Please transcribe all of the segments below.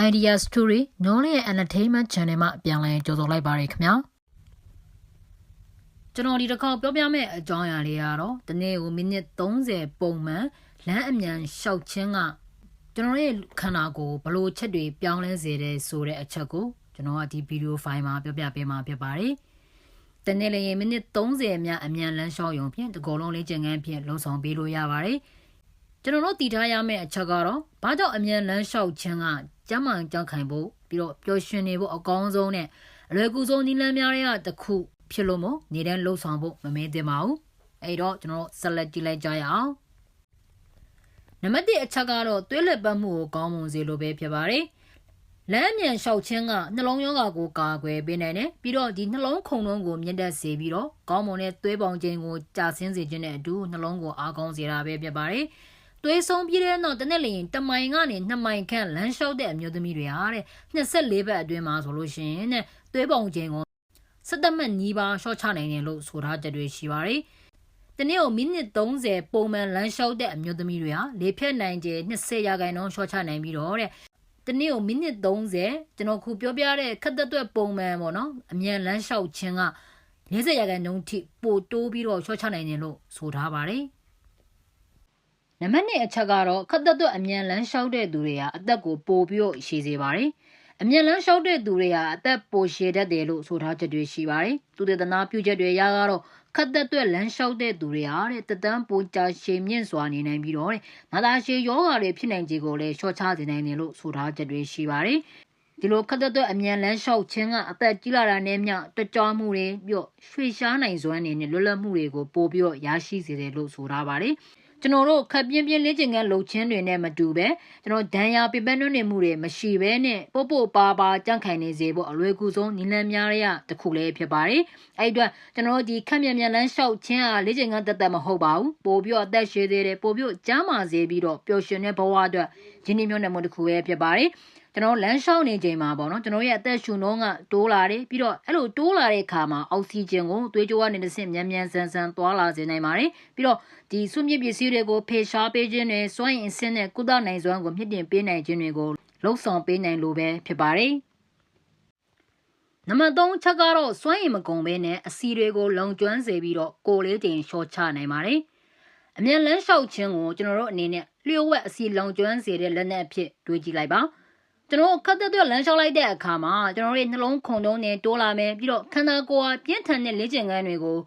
Idea Story နော်ရဲ့ Entertainment Channel မှာပြန်လည်ကြိုဆိုလိုက်ပါရခင်ဗျာကျွန်တော်ဒီတစ်ခါပြောပြမယ့်အကြောင်းအရာလေးကတော့ဒီနေ့ကိုမိနစ်30ပုံမှန်လမ်းအမြန်လျှောက်ခြင်းကကျွန်တော်ရဲ့ခန္ဓာကိုယ်ဘလို့ချက်တွေပြောင်းလဲစေတဲ့ဆိုတဲ့အချက်ကိုကျွန်တော်ကဒီဗီဒီယိုဖိုင်မှာပြောပြပေးမှာဖြစ်ပါတယ်တနေ့လည်းမိနစ်30အများအမြန်လမ်းလျှောက်ရုံဖြင့်ဒီကုလုံးလေးကျင်ငန်းဖြင့်လုံဆောင်ပေးလို့ရပါတယ်ကျွန်တော်တို့တည်ထားရမယ့်အချက်ကတော့ဘာကြောင့်အမြန်လမ်းလျှောက်ခြင်းက ကျမ်းမာကြောက်ခိုင်ဖို့ပြီးတော့ပျော်ရွှင်နေဖို့အကောင်းဆုံးနဲ့အလွယ်ကူဆုံးနည်းလမ်းများတွေကတစ်ခုဖြစ်လို့မို့နေတန်းလှုပ်ဆောင်ဖို့မမေ့သင့်ပါဘူးအဲ့တော့ကျွန်တော်ဆက်လက်ကြည့်လိုက်ကြရအောင်နံပါတ်1အချက်ကတော့သွေးလက်ပတ်မှုကိုကောင်းမွန်စေလိုပဲဖြစ်ပါတယ်လမ်းမြန်လျှောက်ခြင်းကနှလုံးရောဂါကိုကာကွယ်ပေးနိုင်တယ်ပြီးတော့ဒီနှလုံးခုန်လုံးကိုမြင့်တက်စေပြီးတော့ကောင်းမွန်တဲ့သွေးပေါင်ခြင်းကိုကြာဆင်းစေခြင်းနဲ့အတူနှလုံးကိုအားကောင်းစေတာပဲဖြစ်ပါတယ် သွေးဆုံးပြီးတဲ့နောက်တနေ့လျင်တမိုင်ကနေ2မိုင်ခန့်လမ်းလျှောက်တဲ့အမျိုးသမီးတွေဟာတဲ့24ဘက်အတွင်းမှာဆိုလို့ရှိရင်တဲ့သွေးပုံခြင်းကိုစက်တမတ်နီးပါးရှော့ချနိုင်တယ်လို့ဆိုထားချက်တွေရှိပါတယ်။တနေ့ကိုမိနစ်30ပုံမှန်လမ်းလျှောက်တဲ့အမျိုးသမီးတွေဟာလေဖြတ်နိုင်ကျ20ရာခိုင်နှုန်းရှော့ချနိုင်ပြီးတော့တဲ့တနေ့ကိုမိနစ်30ကျွန်တော်ခုပြောပြတဲ့ခက်သက်သွက်ပုံမှန်ပေါ့နော်အမြန်လမ်းလျှောက်ခြင်းက40ရာခိုင်နှုန်းထိပိုတိုးပြီးတော့ရှော့ချနိုင်တယ်လို့ဆိုထားပါတယ်။ နံပါတ်1အချက်ကတော့ခက်သက်သွက်အမြန်လန်းလျှောက်တဲ့သူတွေဟာအသက်ကိုပိုပြီးတော့ရှည်စေပါတယ်။အမြန်လန်းလျှောက်တဲ့သူတွေဟာအသက်ပိုရှည်တတ်တယ်လို့ဆိုထားချက်တွေရှိပါတယ်။သူတွေသနာပြုချက်တွေရကတော့ခက်သက်သွက်လန်းလျှောက်တဲ့သူတွေဟာတဲ့တသန်းပိုကြာရှည်မြင့်စွာနေနိုင်ပြီးတော့တဲ့မသာရှည်ယောဂါတွေဖြစ်နိုင်ခြေကိုလည်းရှော့ချစေနိုင်တယ်လို့ဆိုထားချက်တွေရှိပါတယ်။ဒီလိုခက်သက်သက်အမြန်လန်းလျှောက်ခြင်းကအသက်ကြီးလာတာနဲ့မျှတကြွမှုတွေပြီးတော့ရွှေရှားနိုင်စွမ်းနေနဲ့လွတ်လပ်မှုတွေကိုပို့ပြီးတော့ရရှိစေတယ်လို့ဆိုထားပါတယ်။ ကျွန်တော်တို့ခက်ပြင်းပြင်းလေ့ကျင့်ခန်းလုပ်ခြင်းတွေနဲ့မတူပဲကျွန်တော်ဒဏ်ရာပြပန်းတွင်းနေမှုတွေမရှိဘဲနဲ့ပို့ပို့ပါပါကြန့်ခိုင်နေစေဖို့အလွယ်ကူဆုံးနည်းလမ်းများတွေကတခုလေးဖြစ်ပါတယ်အဲ့အတွက်ကျွန်တော်တို့ဒီခက်မြန်မြန်လန်းလျှောက်ခြင်းအားလေ့ကျင့်ခန်းတက်တက်မဟုတ်ပါဘူးပို့ပြီးတော့အသက်ရှည်သေးတယ်ပို့ပြီးတော့ကျန်းမာစေပြီးတော့ပျော်ရွှင်တဲ့ဘဝအတွက်ရင်းနှီးမြှုပ်နှံမှုတစ်ခုပဲဖြစ်ပါတယ် ကျွန်တော်လမ်းလျှောက်နေချိန်မှာပေါ့နော်ကျွန်တော်ရဲ့အသက်ရှူနှုံးကတိုးလာတယ်ပြီးတော့အဲ့လိုတိုးလာတဲ့အခါမှာအောက်ဆီဂျင်ကိုသွေးကြိုးကနေတစ်ဆင့်မြန်မြန်ဆန်ဆန်သွားလာစေနိုင်ပါတယ်ပြီးတော့ဒီဆွမြစ်ပစ္စည်းတွေကိုဖေရှားပေးခြင်းနဲ့စွန့်ရင်အဆင့်နဲ့ကုသနိုင်စွမ်းကိုမြင့်တင်ပေးနိုင်ခြင်းတွေကိုလှုပ်ဆောင်ပေးနိုင်လို့ပဲဖြစ်ပါတယ်နံပါတ်3ချက်ကတော့စွန့်ရင်မကုန်ဘဲနဲ့အစီတွေကိုလုံကျွမ်းစေပြီးတော့ကိုလေးတင်ရှော့ချနိုင်ပါတယ်အမြန်လန်းလျှောက်ခြင်းကိုကျွန်တော်တို့အနေနဲ့လျှို့ဝှက်အစီလုံကျွမ်းစေတဲ့လက်နက်အဖြစ်တွေးကြည့်လိုက်ပါ ကျွန်တော်ခက်သက်သက်လမ်းလျှောက်လိုက်တဲ့အခါမှာကျွန်တော်တို့နှလုံးခုန်တုံးနဲ့တိုးလာမယ်ပြီးတော့ခန္ဓာကိုယ်ဟာပြင်းထန်တဲ့လေ့ကျင့်ခန်းတွေကို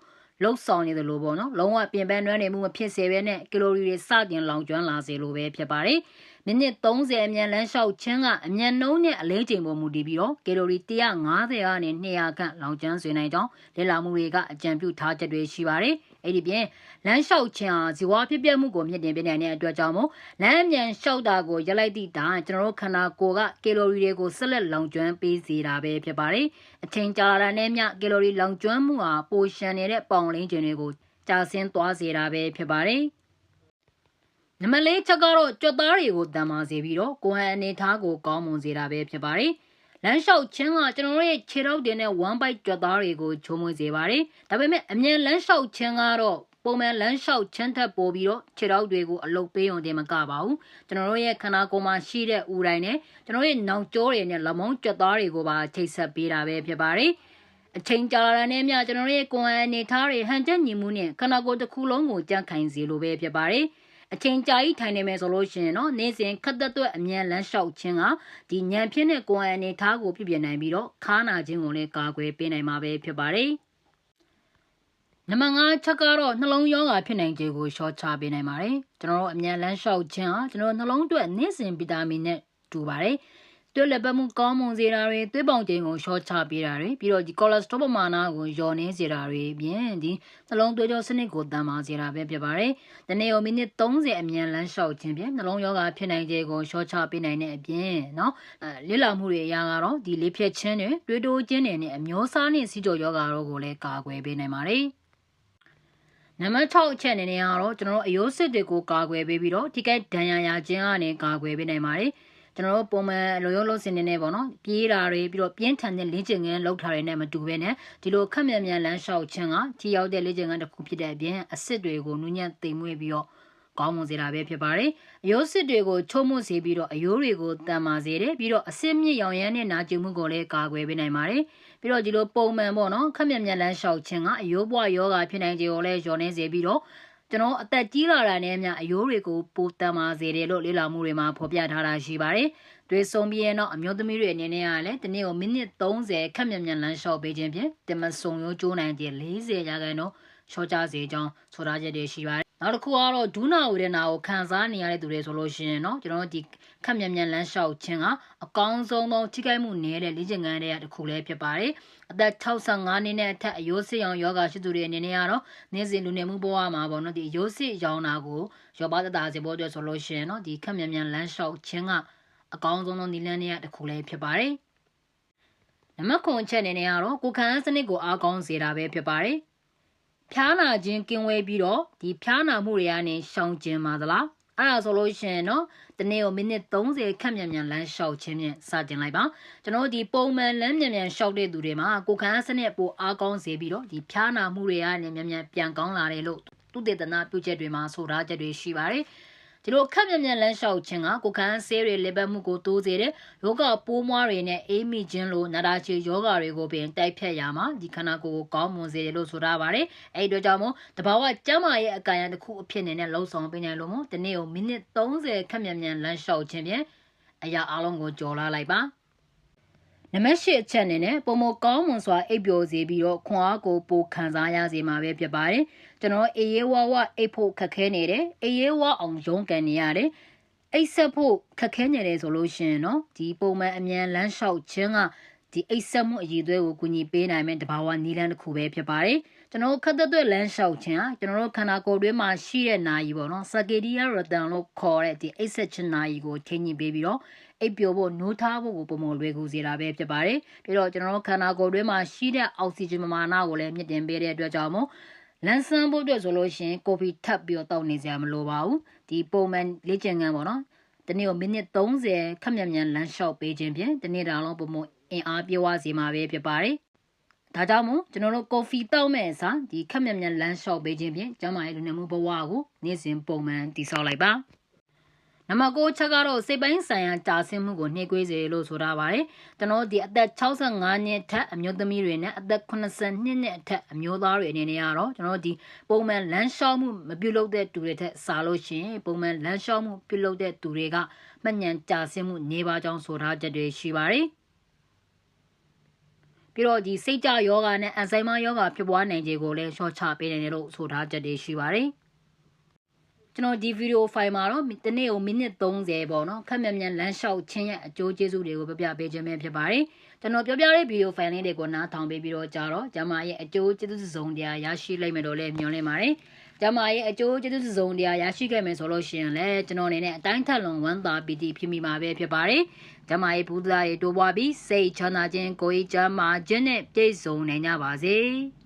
လှုပ်ဆောင်နေတယ်လို့ပေါ့နော်လုံးဝပြင်ပန်းနှွမ်းနေမှုမဖြစ်စေဘဲနဲ့ကီလိုရီတွေစတင်လောင်ကျွမ်းလာစေလိုပဲဖြစ်ပါတယ်မိနစ်30အမြန်လမ်းလျှောက်ခြင်းကအမြန်နှုံးနဲ့အလေးချိန်ပေါ်မူတည်ပြီးတော့ကီလိုရီ150ကနေ200ခန့်လောင်ကျွမ်းစေနိုင်ကြောင်းလေ့လာမှုတွေကအကြံပြုထားချက်တွေရှိပါတယ် အဲ့ဒီပြင်လမ်းလျှောက်ခြင်းဟာဇီဝဖြစ်ပျက်မှုကိုမြင့်တင်ပေးနိုင်တဲ့အတွက်ကြောင့်မို့လမ်းအမြန်လျှောက်တာကိုရလိုက်သည့်တိုင်ကျွန်တော်တို့ခန္ဓာကိုယ်ကကီလိုရီတွေကိုဆက်လက်လောင်ကျွမ်းပေးစေတာပဲဖြစ်ပါတယ်အချိန်ကြာလာတဲ့မျှကီလိုရီလောင်ကျွမ်းမှုဟာပိုရှန်နေတဲ့ပေါင်လင်းခြင်းတွေကိုကြာဆင်းသွားစေတာပဲဖြစ်ပါတယ်နံပါတ်၄ချက်ကတော့ကြွက်သားတွေကိုတန်မာစေပြီးတော့ကိုယ်ဟန်အနေထားကိုကောင်းမွန်စေတာပဲဖြစ်ပါတယ် လမ်းလျှောက်ခြင်းကကျွန်တော်တို့ရဲ့ခြေထောက်တင်တဲ့ one bite ကြွက်သားတွေကိုချိုးမွေးစေပါတယ်။ဒါပေမဲ့အမြန်လမ်းလျှောက်ခြင်းကတော့ပုံမှန်လမ်းလျှောက်ခြင်းထက်ပိုပြီးတော့ခြေထောက်တွေကိုအလုတ်ပေးုံတင်မကပါဘူး။ကျွန်တော်တို့ရဲ့ခန္ဓာကိုယ်မှာရှိတဲ့ဥတိုင်းနဲ့ကျွန်တော်ရဲ့နောက်ကျောတွေနဲ့လက်မောင်းကြွက်သားတွေကိုပါချိတ်ဆက်ပေးတာပဲဖြစ်ပါတယ်။အချိန်ကြာလာတဲ့နေ့မြကျွန်တော်ရဲ့ကိုယ်အနေထားတွေဟန်ချက်ညီမှုနဲ့ခန္ဓာကိုယ်တစ်ခုလုံးကိုကြန့်ခိုင်စေလိုပဲဖြစ်ပါတယ်။ အချိန်ကြာကြီးထိုင်နေမယ်ဆိုလို့ရှိရင်တော့နေ့စဉ်ခက်သက်သွက်အမြန်လန်းလျှောက်ခြင်းကဒီညံဖြစ်တဲ့ကိုယ်အနေထားကိုပြပြနိုင်ပြီးတော့ခါနာခြင်းကိုလည်းကာကွယ်ပေးနိုင်မှာပဲဖြစ်ပါတယ်နံပါတ်5ချက်ကတော့နှလုံးရောဂါဖြစ်နိုင်ခြေကိုရှော့ချပေးနိုင်ပါတယ်ကျွန်တော်တို့အမြန်လန်းလျှောက်ခြင်းဟာကျွန်တော်နှလုံးအတွက်နေ့စဉ်ဗီတာမင်နဲ့တူပါတယ် သွေးလက်ပတ်မှုကောင်းမွန်စေတာတွေသွေးပေါင်ချိန်ကိုရှော့ချပေးတာတွေပြီးတော့ဒီကိုလက်စထရောပမာဏကိုလျော့နေစေတာတွေပြင်ဒီနှလုံးသွေးကြောစနစ်ကိုတန်မာစေတာပဲဖြစ်ပါတယ်။ဒီနေ့ကိုမိနစ်30အမြန်လန်းလျှောက်ခြင်းပြင်နှလုံးရောဂါဖြစ်နိုင်ခြေကိုရှော့ချပေးနိုင်တဲ့အပြင်နော်အဲလေ့လာမှုတွေအရကတော့ဒီလေဖြတ်ခြင်းတွေတွေးတိုးခြင်းတွေနဲ့အမျိုးအစားနဲ့စီးကြောယောဂါတို့ကိုလည်းကာကွယ်ပေးနိုင်ပါတယ်။နံပါတ်6အချက်အနေနဲ့ကတော့ကျွန်တော်တို့အယိုးစစ်တွေကိုကာကွယ်ပေးပြီးတော့ဒီကဲဒဏ်ရာရခြင်းကနေကာကွယ်ပေးနိုင်ပါတယ်။ ကျွန်တော်တို့ပုံမှန်လိုရုံလုံးစင်နေနေပေါ့နော်ပြေးတာတွေပြီးတော့ပြင်းထန်တဲ့လေ့ကျင့်ခန်းလုပ်ထားတွေနဲ့မတူဘဲနဲ့ဒီလိုခက်မြန်မြန်လမ်းလျှောက်ခြင်းကကြီးရောက်တဲ့လေ့ကျင့်ခန်းတစ်ခုဖြစ်တဲ့အပြင်အစ်စ်တွေကိုနူးညံ့သိမ်မွေ့ပြီးတော့ကောင်းမွန်စေတာပဲဖြစ်ပါတယ်အယိုးစစ်တွေကိုချုံမွစေပြီးတော့အယိုးတွေကိုတန်မာစေတယ်ပြီးတော့အစစ်မြစ်ရောင်ရမ်းတဲ့နာကျင်မှုကိုလည်းကာကွယ်ပေးနိုင်ပါတယ်ပြီးတော့ဒီလိုပုံမှန်ပေါ့နော်ခက်မြက်မြက်လန်းလျှောက်ခြင်းကအယိုးပွားယောဂဖြစ်နိုင်ခြင်းကိုလည်းလျော်နေစေပြီးတော့ ကျွန်တော်အသက်ကြီးလာတာနဲ့အမျှအယိုးတွေကိုပိုတန်မာစေတယ်လို့လေ့လာမှုတွေမှာဖော်ပြထားတာရှိပါတယ်။တွေဆုံပြီးရင်တော့အမျိုးသမီးတွေအနေနဲ့ကလည်းဒီနေ့ကိုမိနစ်30ခက်မြက်မြက်လန်းလျှောက်ပေးခြင်းဖြင့်တင်မဆုံရိုးကျိုးနိုင်တဲ့40ရာခိုင်နှုန်းလျှော့ချစေကြောင်းဆိုထားချက်တွေရှိပါတယ် နောက်တစ်ခုကတော့ဒူးနာဝေဒနာကိုခံစားနေရတဲ့သူတွေဆိုလို့ရှိရင်เนาะကျွန်တော်တို့ဒီခက်မြန်မြန်လမ်းလျှောက်ခြင်းကအကောင်းဆုံးသောထိခိုက်မှုနည်းတဲ့လေ့ကျင့်ခန်းတွေကတစ်ခုလည်းဖြစ်ပါတယ်အသက်65နှစ်နဲ့အထက်အယိုးစစ်ရောင်ယောဂရှိသူတွေအနေနဲ့ကတော့နေ့စဉ်လူနေမှုဘဝမှာပေါ့နော်ဒီအယိုးစစ်ရောင်နာကိုရောပါတတာစေဖို့အတွက်ဆိုလို့ရှိရင်เนาะဒီခက်မြန်မြန်လမ်းလျှောက်ခြင်းကအကောင်းဆုံးသောနည်းလမ်းတွေကတစ်ခုလည်းဖြစ်ပါတယ်နံပါတ်9ချက်အနေနဲ့ကတော့ကိုခံစနစ်ကိုအားကောင်းစေတာပဲဖြစ်ပါတယ် ဖျားနာခြင်းကင်းဝဲပြီးတော့ဒီဖျားနာမှုတွေကနေရှောင်ကျဉ်ပါသလားအဲ့ဒါဆိုလို့ရှိရင်တော့တနေ့ကိုမိနစ်30ခန့်မြန်မြန်လမ်းလျှောက်ခြင်းဖြင့်စတင်လိုက်ပါကျွန်တော်ဒီပုံမှန်လမ်းမြန်မြန်လျှောက်တဲ့သူတွေမှာကိုခန်းစနစ်ပိုအားကောင်းစေပြီးတော့ဒီဖျားနာမှုတွေကနေမြန်မြန်ပြန်ကောင်းလာတယ်လို့သူတေသနာပြုချက်တွေမှာဆိုထားချက်တွေရှိပါတယ် ဒီလိုခက်မြန်မြန်လမ်းလျှောက်ခြင်းကကိုခန်းဆေးတွေလေပတ်မှုကိုတိုးစေတဲ့ယောဂပိုးမွားတွေနဲ့အေးမိခြင်းလိုနာတာချေယောဂတွေကိုပင်တိုက်ဖြတ်ရမှာဒီခန္ဓာကိုယ်ကိုကောင်းမွန်စေတယ်လို့ဆိုထားပါတယ်အဲ့ဒီတော့ကြောင့်မို့တဘာဝကျမ်းမာရဲ့အကံရတစ်ခုအဖြစ်နဲ့လှုံ့ဆော်ပေးနိုင်လို့မို့ဒီနေ့ကိုမိနစ်30ခက်မြန်မြန်လမ်းလျှောက်ခြင်းဖြင့်အရာအလုံးကိုကြော်လာလိုက်ပါ နမရှိအချက်အနေနဲ့ပုံမကောင်းမွန်စွာအိပ်ပျော်စေပြီးတော့ခွန်အားကိုပိုခံစားရစေမှာပဲဖြစ်ပါတယ်ကျွန်တော်အေးရဲဝါဝအိပ်ဖို့ခက်ခဲနေတယ်အေးရဲဝါအောင်ရုန်းကန်နေရတယ်အိပ်ဆက်ဖို့ခက်ခဲနေတယ်ဆိုလို့ရှိရင်เนาะဒီပုံမှန်အမြန်လမ်းလျှောက်ခြင်းက ဒီအိပ်ဆက်မှုအည်သွဲကိုကူညီပေးနိုင်မယ့်တဘာဝနီးလန်းတစ်ခုပဲဖြစ်ပါတယ်ကျွန်တော်ခက်သက်သက်လမ်းလျှောက်ခြင်းဟာကျွန်တော်တို့ခန္ဓာကိုယ်တွင်းမှာရှိတဲ့နာယီပေါ့နော်စကေဒီယာရတန်လို့ခေါ်တဲ့ဒီအိပ်ဆက်ခြင်းနာယီကိုချိန်ညင်ပေးပြီးတော့အိပ်ပျော်ဖို့နိုးထားဖို့ကိုပုံမလွယ်ကူစေတာပဲဖြစ်ပါတယ်ပြီးတော့ကျွန်တော်တို့ခန္ဓာကိုယ်တွင်းမှာရှိတဲ့အောက်ဆီဂျင်ပမာဏကိုလည်းမြင့်တင်ပေးတဲ့အတွက်ကြောင့်မို့လန်ဆန်းဖို့အတွက်ဆိုလို့ရှိရင်ကော်ဖီထပ်ပြီးတော့တောက်နေစရာမလိုပါဘူးဒီပုံမှန်လေ့ကျင့်ခန်းပေါ့နော်တနေ့ကိုမိနစ်30ခက်မြန်မြန်လမ်းလျှောက်ပေးခြင်းဖြင့်တနေ့တာလုံးပုံမ အင်အားပြေဝစေမှာပဲဖြစ်ပါတယ်ဒါကြောင့်မို့ကျွန်တော်တို့ကော်ဖီတောက်မဲ့အစားဒီခက်မြန်မြန်လမ်းလျှောက်ပေးခြင်းဖြင့်ကျန်းမာရေးလူနေမှုဘဝကိုနေ့စဉ်ပုံမှန်တည်ဆောက်လိုက်ပါနံပါတ်9ချက်ကတော့စိတ်ပိုင်းဆိုင်ရာကြာဆင်းမှုကိုနှိကွေးစေလို့ဆိုထားပါတယ်။ကျွန်တော်ဒီအသက်65နှစ်ထက်အမျိုးသမီးတွေနဲ့အသက်82နှစ်အထက်အမျိုးသားတွေအနေနဲ့ကတော့ကျွန်တော်ဒီပုံမှန်လမ်းလျှောက်မှုမပြုလုပ်တဲ့သူတွေထက်စားလို့ရှိရင်ပုံမှန်လမ်းလျှောက်မှုပြုလုပ်တဲ့သူတွေကမှတ်ဉဏ်ကြာဆင်းမှုနေပါကြောင်းဆိုထားချက်တွေရှိပါတယ်။ ပြီးတော့ဒီစိတ်ကြယောဂနဲ့အန်ဆိုင်မာယောဂဖြစ်ပွားနိုင်ခြေကိုလည်းရှော့ချပေးနိုင်တယ်လို့ဆိုထားချက်တွေရှိပါတယ် ကျွန်တော်ဒီဗီဒီယိုဖိုင်မှာတော့တနေ့ကိုမိနစ်30ပေါ့နော်ခက်မြန်မြန်လမ်းလျှောက်ခြင်းရဲ့အကျိုးကျေးဇူးတွေကိုပြပြပေးခြင်းပဲဖြစ်ပါတယ်ကျွန်တော်ပြောပြတဲ့ဗီဒီယိုဖိုင်လေးတွေကိုနားထောင်ပေးပြီးတော့ကြာတော့ကျမရဲ့အကျိုးကျေးဇူးစုံတရားရရှိလိမ့်မယ်လို့လည်းမျှော်လင့်ပါတယ်ကျမရဲ့အကျိုးကျေးဇူးစုံတရားရရှိခဲ့မယ်ဆိုလို့ရှိရင်လည်းကျွန်တော်အနေနဲ့အတိုင်းထက်လွန်ဝမ်းသာပီတိဖြစ်မိမှာပဲဖြစ်ပါတယ်။ကျမရဲ့ဘုရားရဲ့တိုးပွားပြီးစိတ်ချမ်းသာခြင်းကိုယ်ချမ်းသာခြင်းနဲ့ပြည့်စုံနိုင်ကြပါစေ။